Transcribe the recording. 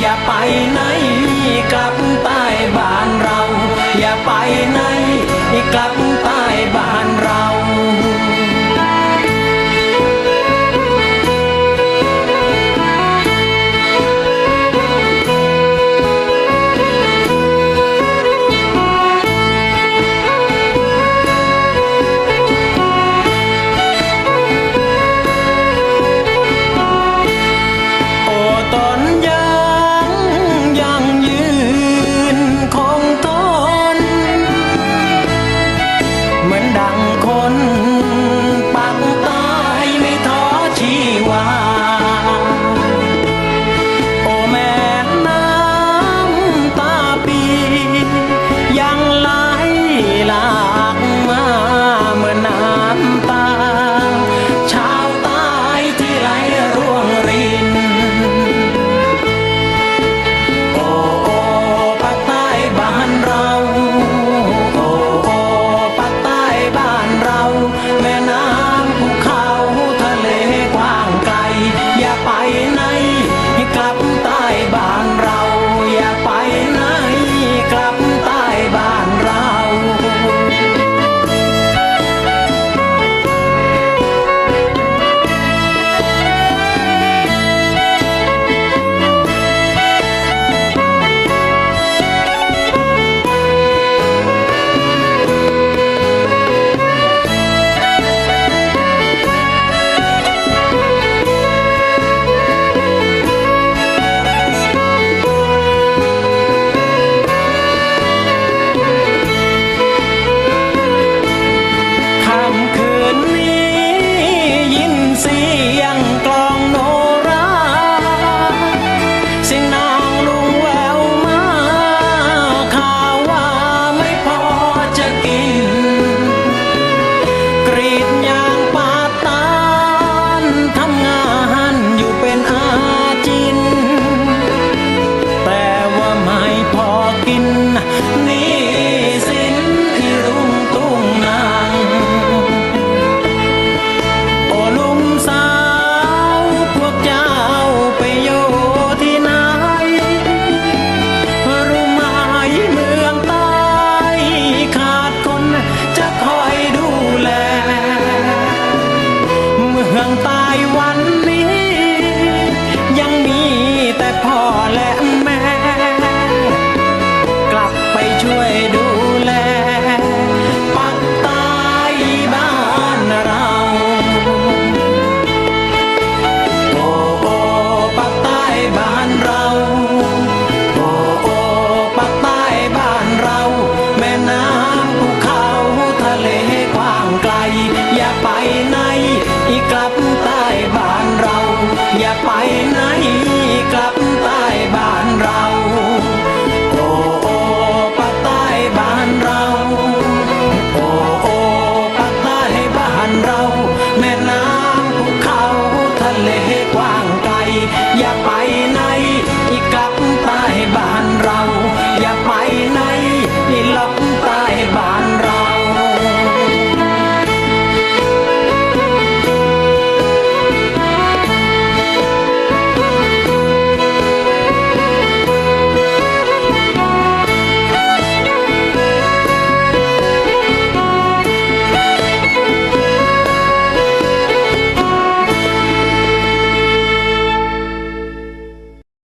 อย่าไปไหนกลับใต้บ้านเรา อย่าไปไหนกลับใต้บ้าน ไกล อย่าไปไหนอีกลับใต้บ้านเรา อย่าไปไหนกลับใต้บ้านเรา